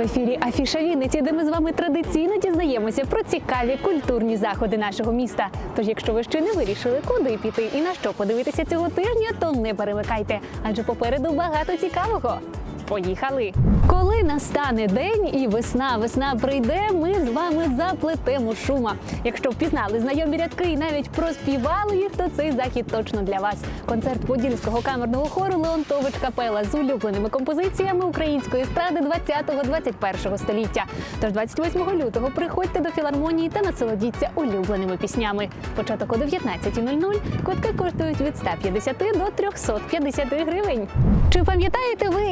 ефірі Афіша Вінниці, де ми з вами традиційно дізнаємося про цікаві культурні заходи нашого міста. Тож, якщо ви ще не вирішили, куди піти і на що подивитися цього тижня, то не перемикайте, адже попереду багато цікавого. Поїхали! Коли настане день і весна, весна прийде, ми з вами заплетемо шума. Якщо впізнали знайомі рядки і навіть проспівали їх, то цей захід точно для вас. Концерт подільського камерного хору Леонтович Капела з улюбленими композиціями української естради 20-21 століття. Тож 28 лютого приходьте до філармонії та насолодіться улюбленими піснями. Початок о 19.00, квитки коштують від 150 до 350 гривень. Чи пам'ятаєте ви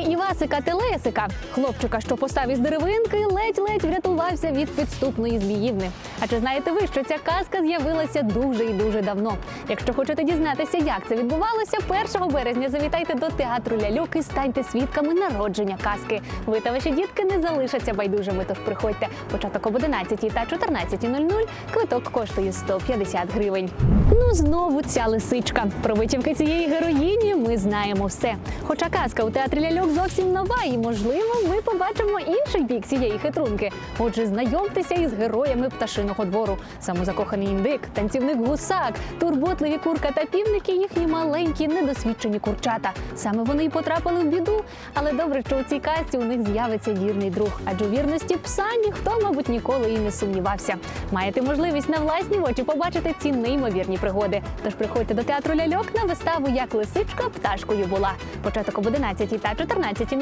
Івасика Телесика, хлопчика, що постав із деревинки, ледь-ледь врятувався від підступної зміївни? А чи знаєте ви, що ця казка з'явилася дуже і дуже давно? Якщо хочете дізнатися, як це відбувалося, 1 березня завітайте до театру ляльок і станьте свідками народження казки. Ви та ваші дітки не залишаться байдужими, тож приходьте. Початок об 11 та 14.00, квиток коштує 150 гривень. Ну знову ця лисичка. Про витівки цієї героїні ми знаємо все. Хоча казка у театрі ляльок зовсім нова, і можливо, ми побачимо інший бік цієї хитрунки. Отже, знайомтеся із героями пташиного двору. Самозакоханий індик, танцівник гусак, турботливі курка та півники, їхні маленькі недосвідчені курчата. Саме вони й потрапили в біду. Але добре, що у цій казці у них з'явиться вірний друг. Адже у вірності пса ніхто, мабуть, ніколи і не сумнівався. Маєте можливість на власні очі побачити ці неймовірні пригоди. Тож приходьте до театру ляльок на виставу Як лисичка пташкою була. Початок об 11 та 14.00,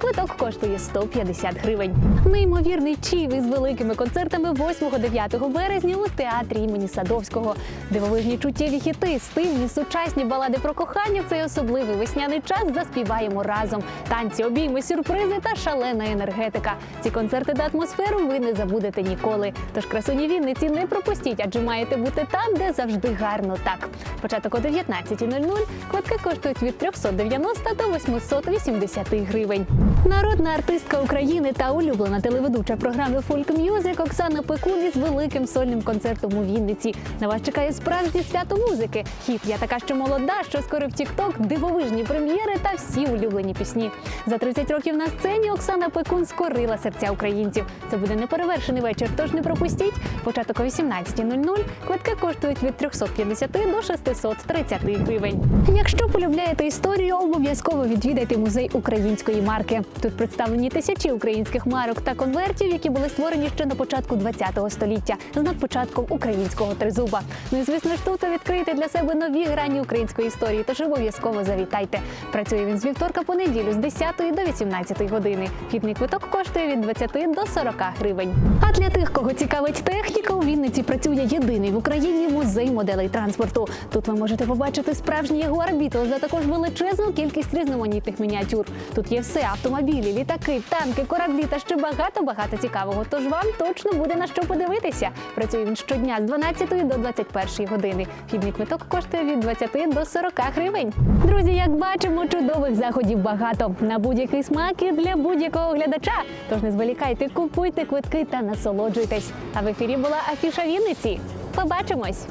квиток коштує 150 гривень. Неймовірний чів із великими концертами 8-9 березня у театрі імені Садовського. Дивовижні чуттєві хіти, стильні сучасні балади про кохання цей особливий весняний час заспіваємо разом. Танці, обійми, сюрпризи та шалена енергетика. Ці концерти та атмосферу ви не забудете ніколи. Тож красуні Вінниці не пропустіть, адже маєте бути там, де завжди гарно так. Початок о 19.00, квитки коштують від 390 до 880 гривень. Народна артистка України та улюблена телеведуча програми Folk Music Оксана Пекун із великим сольним концертом у Вінниці. На вас чекає справжнє свято музики. Хіт я така, що молода, що скоро в Тікток, дивовижні прем'єри та всі улюблені пісні. За 30 років на сцені Оксана Пекун скорила серця українців. Це буде неперевершений вечір, тож не пропустіть. Початок о 18.00. Квитки коштують від 350 до 630 гривень. Якщо полюбляєте історію, обов'язково відвідайте музей української марки. Тут представлені тисячі українських марок та конвертів, які були створені ще на початку ХХ століття з надпочатком українського тризуба. Ну і звісно ж тут ви відкриєте для себе нові грані української історії. Тож обов'язково завітайте. Працює він з вівторка по неділю з 10 до 18 години. Вхідний квиток коштує від 20 до 40 гривень. А для тих, кого цікавить техніка, у Вінниці працює єдиний в Україні музей моделей транспорту. Тут ви можете побачити справжній Jaguar Beetle, за також величезну кількість різноманітних мініатюр. Тут є все: автомобілі, літаки, танки, кораблі та ще багато багато цікавого. Тож вам точно буде на що подивитися. Працює він щодня з 12 до 21 години. Вхідний квиток коштує від 20 до 40 гривень. Друзі, як бачимо, чудових заходів багато на будь-який смак і для будь-якого глядача. Тож не зволікайте, купуйте квитки та насолоджуйтесь. А в ефірі була Афіша Вінниці. Побачимось!